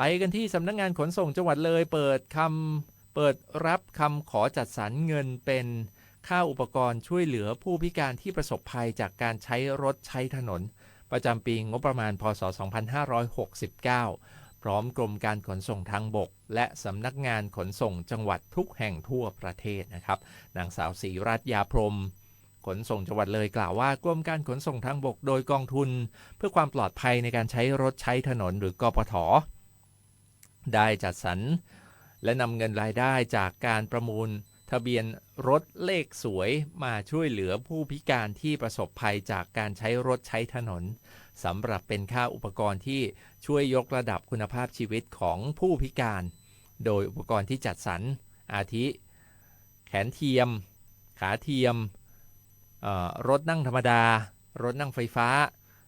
ไปกันที่สำนักงานขนส่งจังหวัดเลยเปิดคำเปิดรับคำขอจัดสรรเงินเป็นค่าอุปกรณ์ช่วยเหลือผู้พิการที่ประสบภัยจากการใช้รถใช้ถนน ประจำปีงบประมาณพศ 2569 พร้อมกรมการขนส่งทางบก และสำนักงานขนส่งจังหวัดทุกแห่งทั่วประเทศนะครับนางสาวศรีรัตยาพรมขนส่งจังหวัดเลยกล่าวว่ากรมการขนส่งทางบกโดยกองทุน เพื่อความปลอดภัยในการใช้รถใช้ถนนหรือกปท ได้จัดสรรและนำเงินรายได้จากการประมูล ทะเบียนรถเลขสวยมาช่วยเหลือผู้พิการที่ประสบภัยจากการใช้รถใช้ถนนสำหรับเป็นค่าอุปกรณ์ที่ช่วยยกระดับคุณภาพชีวิตของผู้พิการ โดยอุปกรณ์ที่จัดสรรอาทิ แขนเทียม ขาเทียม รถนั่งธรรมดา รถนั่งไฟฟ้า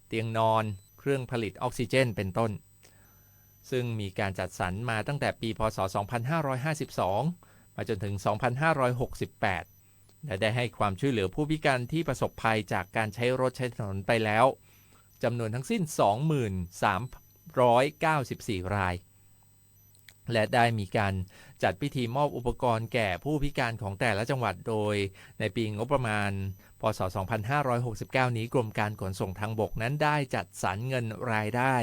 เตียงนอน เครื่องผลิตออกซิเจน เป็นต้น ซึ่งมีการจัดสรรมาตั้งแต่ปีพศ 2552 มาจนถึง 2568 และได้ให้ความช่วยเหลือผู้พิการที่ประสบภัยจากการใช้รถใช้ถนนไปแล้วจำนวนทั้งสิ้น 23,394 ราย และได้มีการ จัดพิธีมอบอุปกรณ์แก่ผู้พิการของแต่ละจังหวัดโดย ในปีงบประมาณ พศ 2569 นี้กรมการขนส่งทางบกนั้นได้จัดสรรเงินรายได้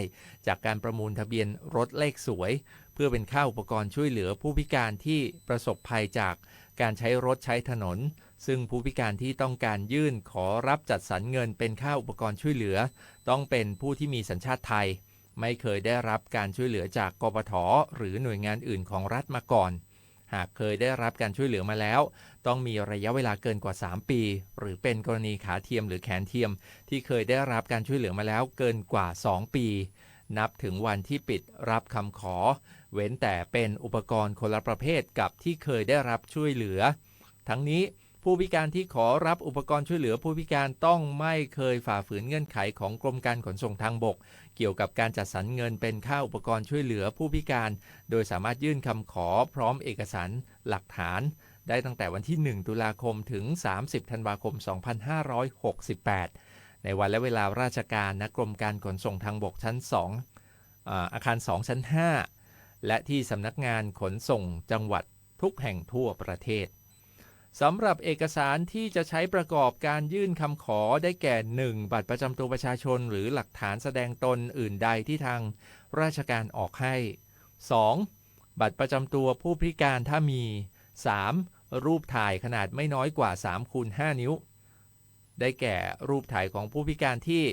จากการประมูลทะเบียนรถเลขสวย เพื่อเป็นค่าอุปกรณ์ช่วยเหลือผู้พิการที่ประสบภัยจากการใช้รถใช้ถนน ซึ่งผู้พิการที่ต้องการยื่นขอรับจัดสรรเงินเป็นค่าอุปกรณ์ช่วยเหลือ ต้องเป็นผู้ที่มีสัญชาติไทย ไม่เคยได้รับการช่วยเหลือจากกปทหรือหน่วยงานอื่นของรัฐมาก่อน หากเคยได้รับการช่วยเหลือมาแล้ว ต้องมีระยะเวลาเกินกว่า 3 ปี หรือเป็นกรณีขาเทียมหรือแขนเทียม ที่เคยได้รับการช่วยเหลือมาแล้วเกินกว่า 2 ปี นับถึงวันที่ปิดรับคำขอ เว้นแต่เป็นอุปกรณ์คนละประเภทกับที่เคยได้รับช่วยเหลือ ทั้งนี้ ผู้พิการที่ขอรับอุปกรณ์ช่วยเหลือผู้พิการต้องไม่เคยฝ่าฝืนเงื่อนไขของกรมการขนส่งทางบก เกี่ยวกับการจัดสรรเงินเป็นค่าอุปกรณ์ช่วยเหลือผู้พิการ โดยสามารถยื่นคำขอพร้อมเอกสารหลักฐาน ได้ตั้งแต่วันที่ 1 ตุลาคมถึง 30 ธันวาคม 2568 ในวันและเวลาราชการณกรมการขนส่งทางบกชั้น2อาอาคาร 2 ชั้น 5 และที่สำนักงานขนส่งจังหวัดทุกแห่งทั่วประเทศ สำหรับเอกสารที่จะใช้ประกอบการยื่นคำขอได้แก่ 1. บัตรประจำตัวประชาชนหรือหลักฐานแสดงตนอื่นใดที่ทางราชการออกให้ 2. บัตรประจำตัวผู้พิการถ้ามี 3. รูปถ่ายขนาดไม่น้อยกว่า3คูณ5นิ้ว ได้แก่รูปถ่ายของผู้พิการที่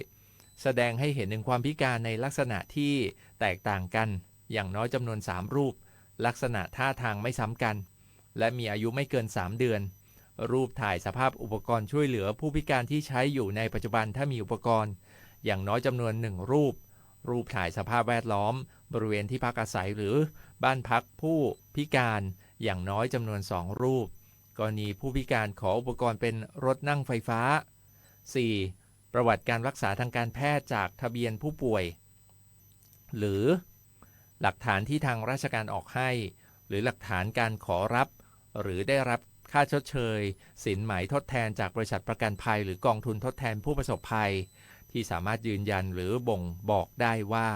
แสดงให้เห็นถึงความพิการในลักษณะที่แตกต่างกัน อย่างน้อยจำนวน 3 รูป ลักษณะท่าทางไม่ซ้ำกัน และมีอายุไม่เกิน 3 เดือน รูปถ่ายสภาพอุปกรณ์ช่วยเหลือผู้พิการที่ใช้อยู่ในปัจจุบันถ้ามีอุปกรณ์ อย่างน้อยจำนวน 1 รูป รูปถ่ายสภาพแวดล้อม บริเวณที่พักอาศัยหรือบ้านพักผู้พิการอย่างน้อยจำนวน 2 รูป กรณีผู้พิการขออุปกรณ์เป็นรถนั่งไฟฟ้า 4. ประวัติการรักษาทางการแพทย์จากทะเบียนผู้ป่วย หรือ หลักฐานที่ทางราชการออกให้ หรือหลักฐานการขอรับ หรือได้รับค่าชดเชย สินไหมทดแทนจากบริษัทประกันภัย หรือกองทุนทดแทนผู้ประสบภัย ที่สามารถยืนยันหรือบ่งบอกได้ว่า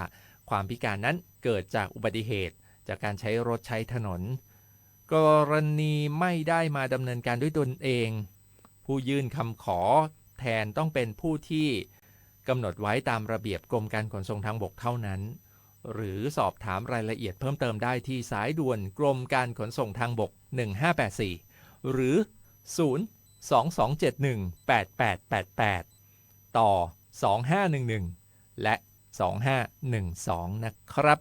ความพิการนั้นเกิดจากอุบัติเหตุ จากการใช้รถใช้ถนน กรณีไม่ได้มาดำเนินการด้วยตนเอง ผู้ยื่นคำขอแทนต้องเป็นผู้ที่กำหนดไว้ตามระเบียบกรมการขนส่งทางบกเท่านั้น หรือสอบถามรายละเอียดเพิ่มเติมได้ที่สายด่วนกรมการขนส่งทางบก 1584 หรือ 022718888 ต่อ 2511 และ 2512 นะครับ